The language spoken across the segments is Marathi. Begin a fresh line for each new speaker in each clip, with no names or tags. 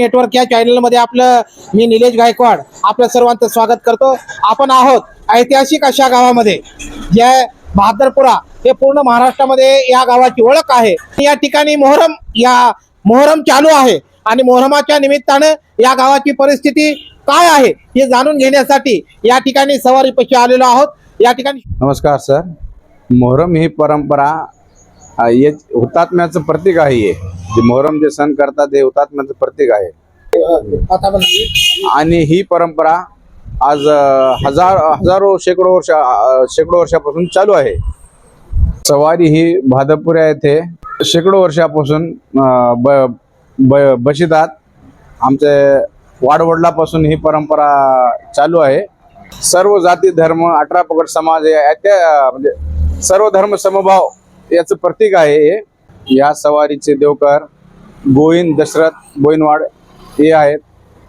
नेटवर्क या चॅनलमध्ये आपलं मी निलेश गायकवाड आपल्या सर्वांचं स्वागत करतो. आपण आहोत ऐतिहासिक अशा गावामध्ये जे बहादरपुरा हे पूर्ण महाराष्ट्रामध्ये या गावाची ओळख आहे. या ठिकाणी मोहरम या मोहरम चालू आहे आणि मोहरमाच्या निमित्तानं या गावाची परिस्थिती काय आहे हे जाणून घेण्यासाठी या ठिकाणी सवारीपाशी आलेलो आहोत. या ठिकाणी
नमस्कार सर. मोहरम ही परंपरा हे हुतात्म्याचं प्रतीक आहे हे. जे मोहरम जे सण करतात हे हुतात्म्याचं प्रतीक आहे. आणि ही परंपरा आज हजार हजारो शेकडो वर्ष शेकडो वर्षापासून चालू आहे. सवारी ही भादपुऱ्या येथे शेकडो वर्षापासून ब ब बशितात आमचे वाडवडलापासून ही परंपरा चालू आहे. सर्व जाती धर्म अठरा पगड समाज हे याच्या म्हणजे सर्व धर्म समभाव याचं प्रतीक आहे हे. या सवारीचे देवकर गोविंद दशरथ गोविंदवाड हे आहेत.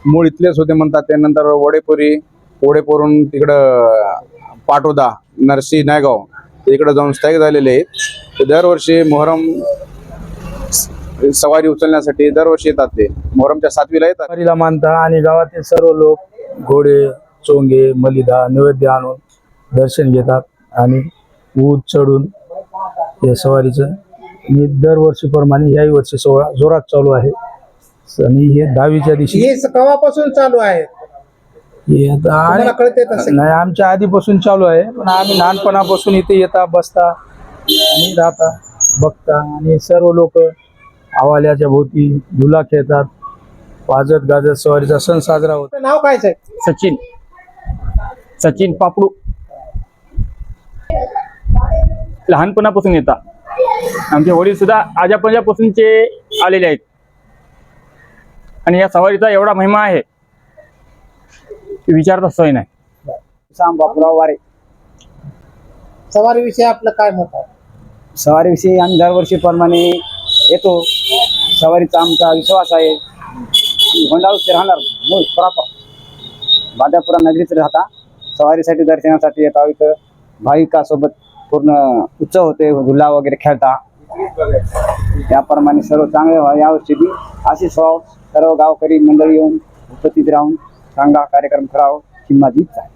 मूळ इथलेच होते म्हणतात त्यानंतर वडेपुरी वडेपुरून तिकडं पाटोदा नरसी नायगाव इकडं जाऊन स्थायिक झालेले आहेत. दरवर्षी मोहरम सवारी उचलण्यासाठी दरवर्षी येतात ते. मोहरमच्या सातवीला येतात.
सवारीला मानता आणि गावातील सर्व लोक घोडे चोंगे मलिदा नैवेद्य आणून दर्शन घेतात आणि ऊद चढून या सवारीचं. आणि दरवर्षीप्रमाणे याही वर्षी सोहळा जोरात चालू आहे. आणि हे दहावीच्या दिवशी
हे केव्हापासून चालू आहे?
हे आता
तुम्हाला
आणि-
कळते तसं
नाही आमच्या आधीपासून चालू आहे. पण आम्ही लहानपणापासून इथे येता बसता आणि राहता बघता. आणि सर्व लोक आवाल्याच्या भोवती झुला खेळतात. वाजत गाजत सवारीचा सण साजरा होतो.
आपलं नाव काय साहेब?
सचिन. सचिन पापडू. लहानपणापासून येतात. आमचे वडील सुद्धा आजापंजापासूनचे आलेले आहेत. आणि या सवारीचा एवढा महिमा आहे. की विचारता सोय नाही.
श्याम बापूराव वारे.
सवारी विषयी आपलं काय मत आहे?
सवारीविषयी आम्ही दरवर्षीप्रमाणे येतो. सवारीचा आमचा विश्वास आहे. होंडावरती राहणार. मूळ प्रॉपर. बादापुरा नगरीत राहता. सवारीसाठी दर्शनासाठी येतो इथं. भाविकासोबत पूर्ण उच्च होते झुला वगैरे खेळता. त्याप्रमाणे सर्व चांगले व्हा यावर्षी बी अशीच व्हावं सर्व गावकरी मंडळी येऊन उपस्थित राहून चांगला कार्यक्रम करावा ही माझी इच्छा आहे.